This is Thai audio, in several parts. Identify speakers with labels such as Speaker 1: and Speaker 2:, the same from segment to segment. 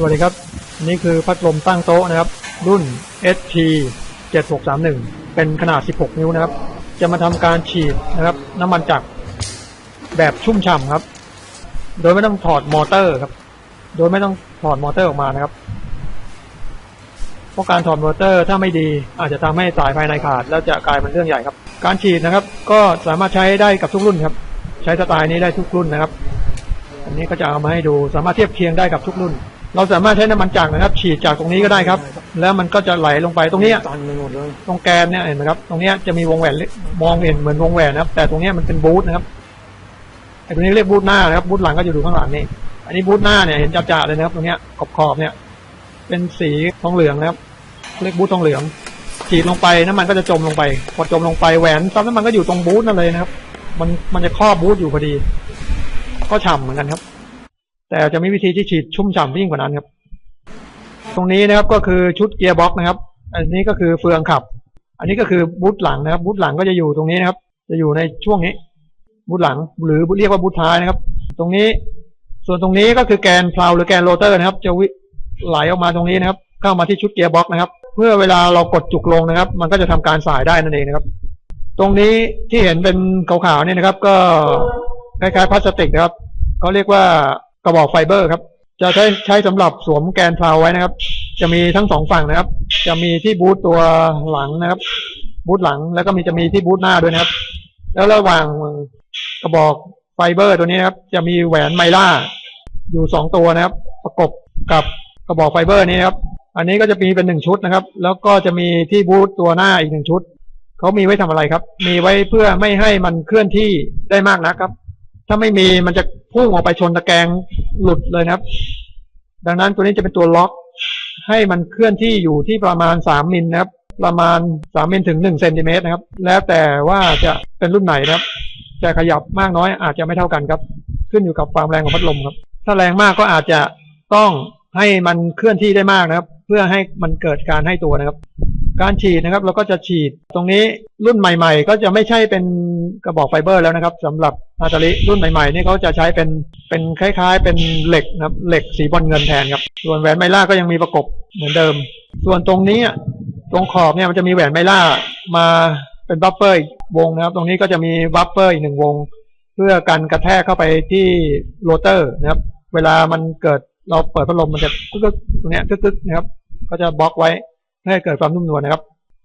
Speaker 1: สวัสดีครับ นี่คือพัดลมตั้งโต๊ะนะครับ รุ่น ST 7631 เป็นขนาด 16 นิ้วนะครับ จะมาทำการฉีดนะครับ น้ำมันจักรแบบชุ่มฉ่ำครับ โดยไม่ต้องถอดมอเตอร์ครับ โดยไม่ต้องถอดมอเตอร์ออกมานะครับ เพราะการถอดมอเตอร์ถ้าไม่ดีอาจจะทำให้สายภายในขาด แล้วจะกลายเป็นเรื่องใหญ่ครับ การฉีดนะครับ ก็สามารถใช้ได้กับทุกรุ่นครับ ใช้สไตล์นี้ได้ทุกรุ่นนะครับ อันนี้ก็จะเอามาให้ดูสามารถเทียบเคียงได้กับทุกรุ่น เราสามารถใช้น้ำมันจักรนะครับ ฉีดจากตรงนี้ก็ได้ครับ แล้วมันก็จะไหลลงไปตรงเนี้ย
Speaker 2: ตันไปหมดเลย
Speaker 1: ตรงแกนเนี่ยเห็นไหมครับ ตรงเนี้ยจะมีวงแหวนเล็กมองเห็นเหมือนวงแหวนนะครับ แต่ตรงเนี้ยมันเป็นบูทนะครับไอ้ตรงนี้เรียกบูทหน้านะครับบูทหลังก็จะอยู่ข้างหลังนี่อันนี้บูทหน้าเนี่ยเห็นจ่าๆเลยนะครับ ตรงเนี้ยขอบขอบๆเนี่ย เป็นสีทองเหลืองนะครับ เรียกบูททองเหลือง ฉีดลงไปน้ำมันก็จะจมลงไปพอจมลงไปแหวนซับน้ำมันก็อยู่ตรงบูทนั่นเลยนะครับ มันมันจะครอบบูทอยู่พอดี ก็ฉ่ำเหมือนกันครับ แต่จะมีวิธีที่ฉีดชุ่มฉ่ำยิ่งกว่านั้นครับ ตรงนี้นะครับก็คือชุดเกียร์บ็อกนะครับ อันนี้ก็คือเฟืองขับ อันนี้ก็คือบูทหลังนะครับบูทหลังก็จะอยู่ตรงนี้นะครับ จะอยู่ในช่วงนี้บูทหลังหรือเรียกว่าบูทท้ายนะครับ ตรงนี้ส่วนตรงนี้ก็คือแกนเพลาหรือแกนโรเตอร์นะครับ จะวิไหลออกมาตรงนี้นะครับ เข้ามาที่ชุดเกียร์บ็อกนะครับ เพื่อเวลาเรากดจุกลงนะครับ มันก็จะทำการสายได้นั่นเองนะครับ ตรงนี้ที่เห็นเป็นขาวๆเนี่ยนะครับ ก็คล้ายๆพลาสติกนะครับเขาเรียกว่า กระบอกไฟเบอร์ครับ จะใช้ใช้สำหรับสวมแกนพลาไว้นะครับ จะมีทั้งสองฝั่งนะครับ จะมีที่บูทตัวหลังนะครับ บูทหลังแล้วก็มีจะมีที่บูทหน้าด้วยนะครับ แล้วระหว่างกระบอกไฟเบอร์ตัวนี้นะครับ จะมีแหวนไมล่า อยู่สองตัวนะครับ ประกบกับกระบอกไฟเบอร์นี้นะครับ อันนี้ก็จะมีเป็นหนึ่งชุดนะครับ แล้วก็จะมีที่บูทตัวหน้าอีกหนึ่งชุดเขามีไว้ทำอะไรครับ มีไว้เพื่อไม่ให้มันเคลื่อนที่ได้มากนะครับ ถ้าไม่มีมันจะ พุ่งออกไปชนตะแกรงหลุดเลยนะครับ ดังนั้นตัวนี้จะเป็นตัวล็อก ให้มันเคลื่อนที่อยู่ที่ประมาณสามมิลนะครับ ประมาณสามมิลถึงหนึ่งเซนติเมตรนะครับ แล้วแต่ว่าจะเป็นรุ่นไหนนะครับ จะขยับมากน้อยอาจจะไม่เท่ากันครับ ขึ้นอยู่กับความแรงของพัดลมครับ ถ้าแรงมากก็อาจจะต้องให้มันเคลื่อนที่ได้มากนะครับ เพื่อให้มันเกิดการให้ตัวนะครับ การฉีดนะครับ เราก็จะฉีดตรงนี้รุ่นใหม่ ๆ ก็จะไม่ใช่เป็นกระบอกไฟเบอร์แล้วนะครับสำหรับนาตาลิรุ่นใหม่ๆนี่เขาจะใช้เป็นเป็นคล้าย ๆ เป็นเหล็กนะครับเหล็กสีบอลเงินแทนครับ ส่วนแหวนไมล่าก็ยังมีประกบเหมือนเดิม ส่วนตรงนี้ตรงขอบเนี่ยมันจะมีแหวนไมล่ามาเป็นบัฟเฟอร์อีกวงนะครับ ตรงนี้ก็จะมีบัฟเฟอร์อีกหนึ่งวง เพื่อกันกระแทกเข้าไปที่โรเตอร์นะครับ เวลามันเกิดเราเปิดพัดลมมันจะกึกๆตรงเนี้ยกึกๆนะครับ ก็จะบล็อกไว้ ให้เกิดความนุ่มนวลนะครับ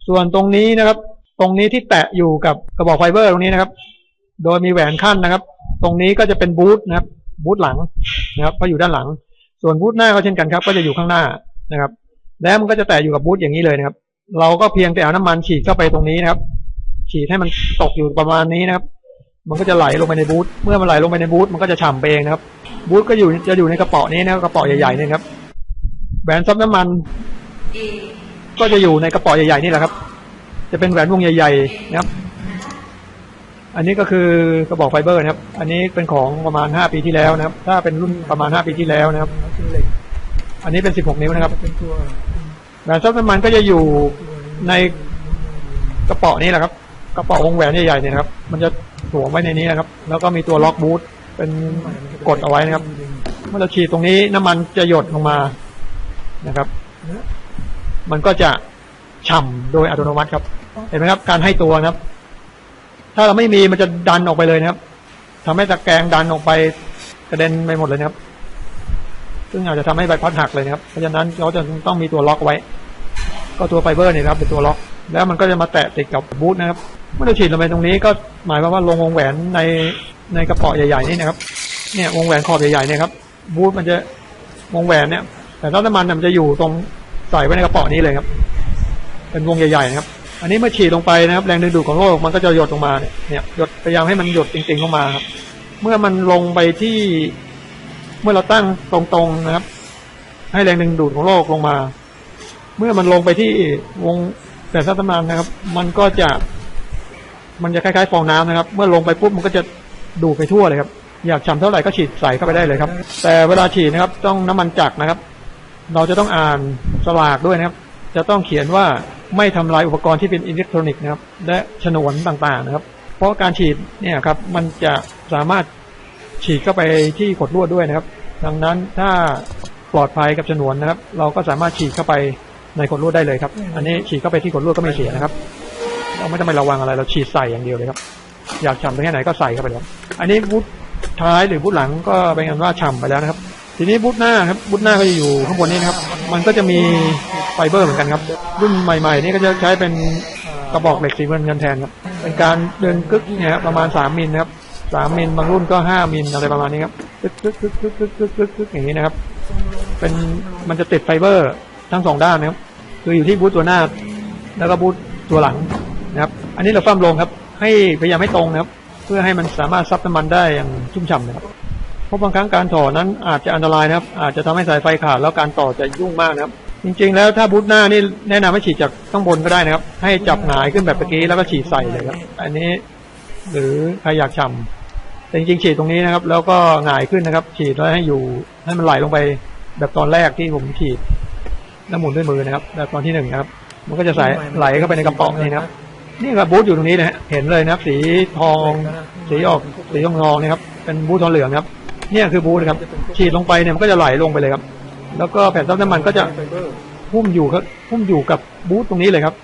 Speaker 1: ส่วนตรงนี้นะครับ ตรงนี้ที่แตะอยู่กับกระบอกไฟเบอร์ตรงนี้นะครับ โดยมีแหวนขั้นนะครับ ตรงนี้ก็จะเป็นบูทนะครับ บูทหลังนะครับเพราะอยู่ด้านหลัง ส่วนบูทหน้าก็เช่นกันครับ ก็จะอยู่ข้างหน้านะครับ แล้วมันก็จะแตะอยู่กับบูทอย่างนี้เลยนะครับ เราก็เพียงแต่เอาน้ำมันฉีดเข้าไปตรงนี้นะครับ ฉีดให้มันตกอยู่ประมาณนี้นะครับ มันก็จะไหลลงไปในบูทเมื่อมันไหลลงไปในบูทมันก็จะฉ่ำไปเองนะครับ บูทก็อยู่จะอยู่ในกระเป๋านี้นะกระเป๋าใหญ่ๆนี่ครับแหวนซับน้ำมัน ก็จะอยู่ในกระป๋าใหญ่ๆนี่แหละครับ จะเป็นแหวนวงใหญ่ๆนะครับ อันนี้ก็คือกระบอกไฟเบอร์นะครับ อันนี้เป็นของประมาณห้าปีที่แล้วนะครับ ถ้าเป็นรุ่นประมาณห้าปีที่แล้วนะครับ อันนี้เป็นสิบหกนิ้วนะครับ
Speaker 2: เป็นตัว
Speaker 1: แหวนซับน้ำมันก็จะอยู่ในกระป๋านี้แหละครับ กระป๋าวงแหวนใหญ่ๆเนี่ยครับ มันจะสวมไว้ในนี้นะครับ แล้วก็มีตัวล็อกบูทเป็นกดเอาไว้นะครับ เมื่อเราฉีดตรงนี้น้ำมันจะหยดลงมานะครับ มันก็จะฉ่ำโดยอัตโนมัติครับ เห็นไหมครับ การให้ตัวนะครับ ถ้าเราไม่มีมันจะดันออกไปเลยนะครับทำให้ตะแกรงดันออกไปกระเด็นไปหมดเลยนะครับ ซึ่งอาจจะทำให้ใบพัดหักเลยนะครับ เพราะฉะนั้นเราจะต้องมีตัวล็อกไว้ ก็ตัวไฟเบอร์เนี่ยนะครับเป็นตัวล็อก แล้วมันก็จะมาแตะติดกับบูทนะครับ เมื่อเราฉีดลงไปตรงนี้ก็หมายความว่าลงวงแหวนในในกระเป๋าใหญ่ๆนี่นะครับ เนี่ยวงแหวนขอบใหญ่ๆเนี่ยครับบูทมันจะวงแหวนเนี่ย แต่ถ้าน้ำมันเนี่ยมันจะอยู่ตรง ใส่ไว้ในกระป๋านี้เลยครับ เป็นวงใหญ่ๆนะครับ อันนี้เมื่อฉีดลงไปนะครับ แรงดึงดูดของโลกมันก็จะหยดลงมาเนี่ยหยดพยายามให้มันหยดจริงๆลงมาครับ เมื่อมันลงไปที่เมื่อเราตั้งตรงๆนะครับ ให้แรงดึงดูดของโลกลงมา เมื่อมันลงไปที่วงแต่ซัตมานนะครับ มันก็จะ มันจะคล้ายๆฟองน้ำนะครับ เมื่อลงไปปุ๊บมันก็จะดูดไปทั่วเลยครับ อยากฉ่ำเท่าไหร่ก็ฉีดใส่เข้าไปได้เลยครับ แต่เวลาฉีดนะครับ ต้องน้ำมันจักรนะครับ เราจะต้องอ่านสลากด้วยนะครับ จะต้องเขียนว่าไม่ทำลายอุปกรณ์ที่เป็นอิเล็กทรอนิกส์นะครับ และฉนวนต่างๆนะครับ เพราะการฉีดเนี่ยครับ มันจะสามารถฉีดเข้าไปที่กดลวดด้วยนะครับ ดังนั้นถ้าปลอดภัยกับฉนวนนะครับ เราก็สามารถฉีดเข้าไปในขดลวดได้เลยครับ อันนี้ฉีดเข้าไปที่ขดลวดก็ไม่เสียนะครับ เราไม่ต้องไประวังอะไร เราฉีดใส่อย่างเดียวเลยครับ อยากฉ่ำไปแค่ไหนก็ใส่เข้าไปเลยครับอันนี้บูทท้ายหรือบูทหลังก็เป็นอันว่าฉ่ำไปแล้วนะครับ ทีนี้บูทหน้าครับบูทหน้าก็จะอยู่ข้างบนนี้นะครับ มันก็จะมีไฟเบอร์เหมือนกันครับ รุ่นใหม่ๆ นี่ก็จะใช้เป็นกระบอกเหล็กสีเงินแทนครับ เป็นการเดินกึกเนี่ยประมาณสามมิลนะครับสามมิลบางรุ่นก็ห้ามิลอะไรประมาณนี้ครับกึกกึกกึกกึกกึกกึกกึกอย่างนี้นะครับ เป็นมันจะติดไฟเบอร์ทั้งสองด้านนะครับ คืออยู่ที่บูทตัวหน้า แล้วก็บูทตัวหลังนะครับ อันนี้เราฟั่มลงครับ ให้พยายามให้ตรงนะครับ เพื่อให้มันสามารถซับน้ำมันได้อย่างชุ่มฉ่ำนะครับ ราะบางครั้งการต่อนั้นอาจจะอันตรายนะครับ อาจจะทำให้สายไฟขาดแล้วการต่อจะยุ่งมากนะครับ จริง ๆ แล้วถ้าบูทหน้านี่แนะนำให้ฉีดจากข้างบนก็ได้นะครับ ให้จับหงายขึ้นแบบเมื่อกี้แล้วก็ฉีดใส่เลยครับ อันนี้หรือใครอยากฉ่ำแต่จริงๆฉีดตรงนี้นะครับ แล้วก็หงายขึ้นนะครับ ฉีดแล้วให้อยู่ให้มันไหลลงไปแบบตอนแรกที่ผมฉีดแล้วหมุนด้วยมือนะครับ แบบตอนที่หนึ่งนะครับ มันก็จะใส่ไหลเข้าไปในกระป๋องนี่นะครับ นี่ครับบูทอยู่ตรงนี้นะฮะเห็นเลยนะครับ สีทอง สีออกสีทองทองนะครับ เป็นบูททองเหลืองครับ เนี่ยคือบูทครับ ฉีดลงไปเนี่ยมันก็จะไหลลงไปเลยครับ แล้วก็แผ่นซับน้ำมันก็จะพุ่มอยู่ครับพุ่มอยู่กับบูทตรงนี้เลยครับ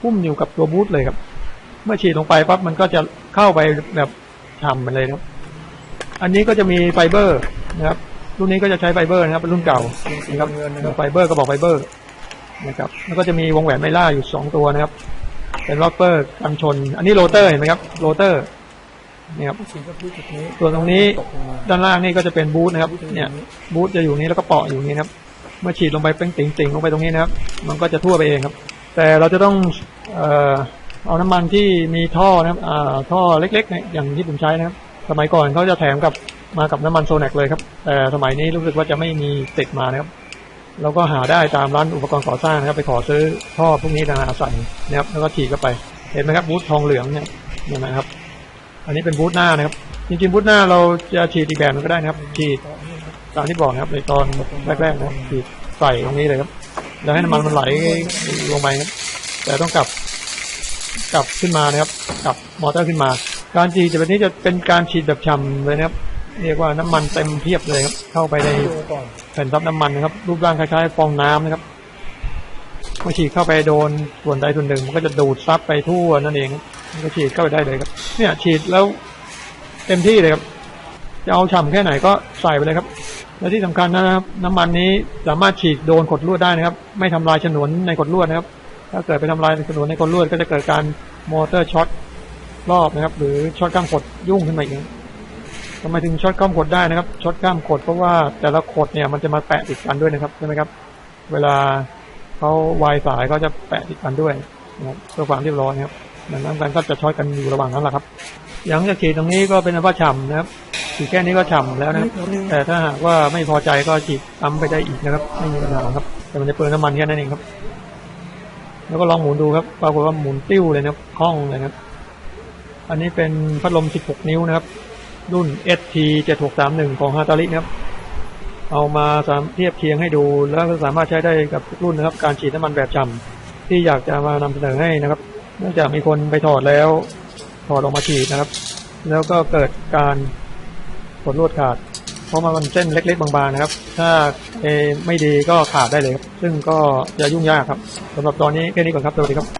Speaker 1: พุ่มอยู่กับตัวบูทเลยครับ เมื่อฉีดลงไปปั๊บมันก็จะเข้าไปแบบฉ่ำมันเลยครับ อันนี้ก็จะมีไฟเบอร์นะครับรุ่นนี้ก็จะใช้ไฟเบอร์นะครับเป็นรุ่นเก่านะครับไฟเบอร์ก็บอกไฟเบอร์นะครับแล้วก็จะมีวงแหวนไมล่าอยู่สองตัวนะครับ เป็นล็อกเปอร์กันชน อันนี้โรเตอร์เห็นไหมครับโรเตอร์ เนี่ยครับ
Speaker 2: ฉีดก็พื้นจุดนี้
Speaker 1: ส่วนตรงนี้
Speaker 2: ตกลงมา
Speaker 1: ด้านล่างนี่ก็จะเป็นบูทนะครับ เนี่ยบูทจะอยู่นี้แล้วก็เปาะอยู่นี้นะครับ เมื่อฉีดลงไปเป็นติ่งๆลงไปตรงนี้นะครับ มันก็จะทั่วไปเองครับ แต่เราจะต้องเอ่อเอาน้ำมันที่มีท่อนะครับอ่าท่อเล็กๆเนี่ยอย่างที่ผมใช้นะครับ สมัยก่อนเขาจะแถมกับมากับน้ำมันโซแนกเลยครับ แต่สมัยนี้รู้สึกว่าจะไม่มีติดมานะครับเราก็หาได้ตามร้านอุปกรณ์ก่อสร้างนะครับ ไปขอซื้อท่อพวกนี้นะหาใส่นะครับแล้วก็ฉีดเข้าไป เห็นไหมครับบูททองเหลืองเนี่ยเนี่ยนะครับ อันนี้เป็นบูทหน้านะครับ จริงๆบูทหน้าเราจะฉีดอีกแบบนึงก็ได้นะครับฉีดตามที่บอกนะครับ ในตอนแรกๆนะฉีดใส่ตรงนี้เลยครับแล้วให้น้ำมันมันไหลลงไปครับแต่ต้องกลับกลับขึ้นมานะครับกลับมอเตอร์ขึ้นมา การฉีดแบบนี้จะเป็นการฉีดแบบฉ่ำเลยนะครับ เรียกว่าน้ำมันเต็มเพียบเลยครับ เข้าไปในแผ่นซับน้ำมันนะครับ รูปร่างคล้ายๆฟองน้ำนะครับเมื่อฉีดเข้าไปโดนส่วนใดส่วนหนึ่ง มันก็จะดูดซับไปทั่วนั่นเองครับ ก็ฉีดเข้าไปได้เลยครับ เนี่ยฉีดแล้วเต็มที่เลยครับ จะเอาฉ่ำแค่ไหนก็ใส่ไปเลยครับ และที่สำคัญนะครับ น้ำมันนี้สามารถฉีดโดนขดลวดได้นะครับ ไม่ทำลายฉนวนในขดลวดนะครับ ถ้าเกิดไปทำลายฉนวนในขดลวดก็จะเกิดการมอเตอร์ช็อตรอบนะครับ หรือช็อตข้ามขดยุ่งขึ้นมาอีกทำไมถึงช็อตข้ามขดได้นะครับช็อตข้ามขดเพราะว่าแต่ละขดเนี่ยมันจะมาแปะติดกันด้วยนะครับใช่ไหมครับ เวลาเขาวายสายเขาจะแปะติดกันด้วยนะครับเพื่อความเรียบร้อยนะครับ ดังนั้นการก็จะช็อตกันอยู่ระหว่างนั้นแหละครับหลังจากฉีดตรงนี้ก็เป็นอันว่าฉ่ำนะครับฉีดแค่นี้ก็ฉ่ำแล้วนะครับแต่ถ้าหากว่าไม่พอใจก็ฉีดซ้ำไปได้อีกนะครับไม่มีปัญหาครับ แต่มันจะเปลืองน้ำมันแค่นั้นเองครับ แล้วก็ลองหมุนดูครับปรากฏว่าหมุนติ้วเลยนะครับคล่องเลยนะครับอันนี้เป็นพัดลม 16 นิ้วนะครับ รุ่น ST 7631 ของฮาตารินะครับเอามาสามเทียบเคียงให้ดูแล้วก็สามารถใช้ได้กับทุกรุ่นนะครับ การฉีดน้ำมันแบบจำที่อยากจะมานำเสนอให้นะครับ เนื่องจากมีคนไปถอดแล้วถอดออกมาฉีดนะครับ แล้วก็เกิดการผลลวดขาด เพราะมันเส้นเล็ก ๆ บางๆนะครับ ถ้าเอไม่ดีก็ขาดได้เลยครับซึ่งก็จะยุ่งยากครับสำหรับตอนนี้แค่นี้ก่อนครับสวัสดีครับ